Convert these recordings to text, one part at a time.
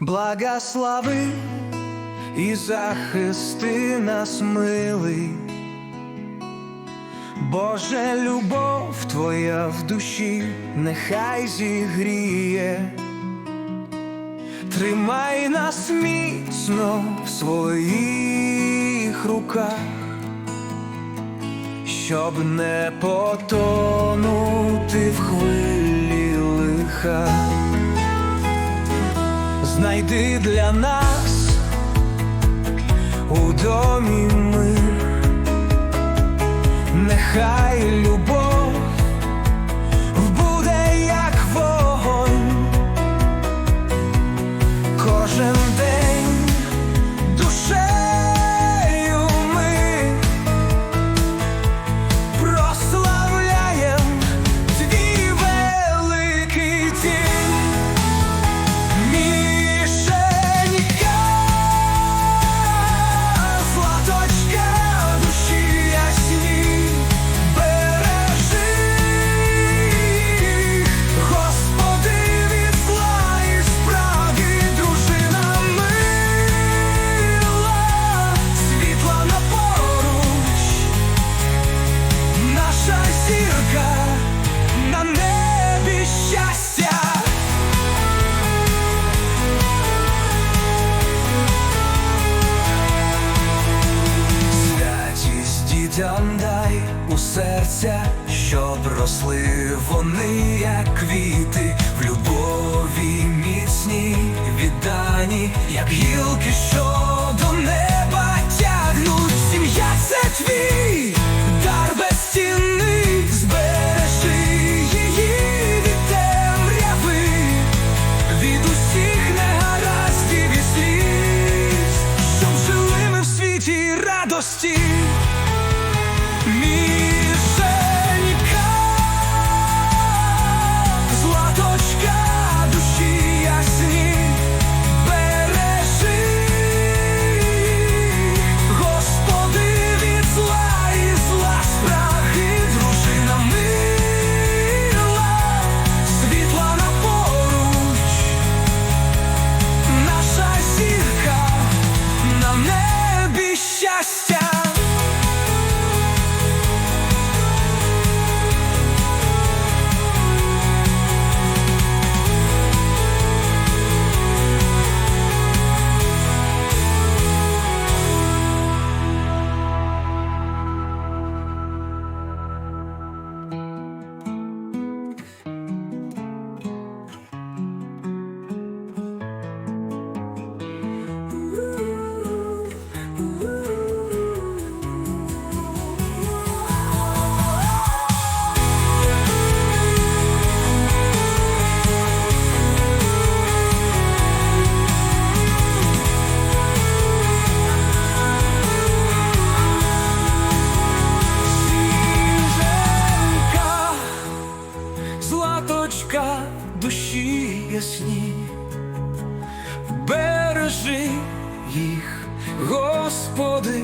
Благослови і захисти нас, милий, Боже, любов Твоя в душі нехай зігріє, тримай нас міцно в своїх руках, щоб не потонути в хвилі лиха. Знайди для нас у домі мир, нехай любов серця, щоб росли вони, як квіти, в любові міцні, віддані, як гілки, що до неба тягнуть. Сім'я це твій бережи їх, Господи,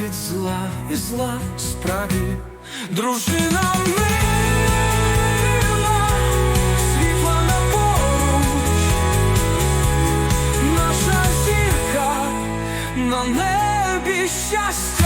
від зла і зла справі, дружина мила, світла на поруч, наша зірка на небі щастя.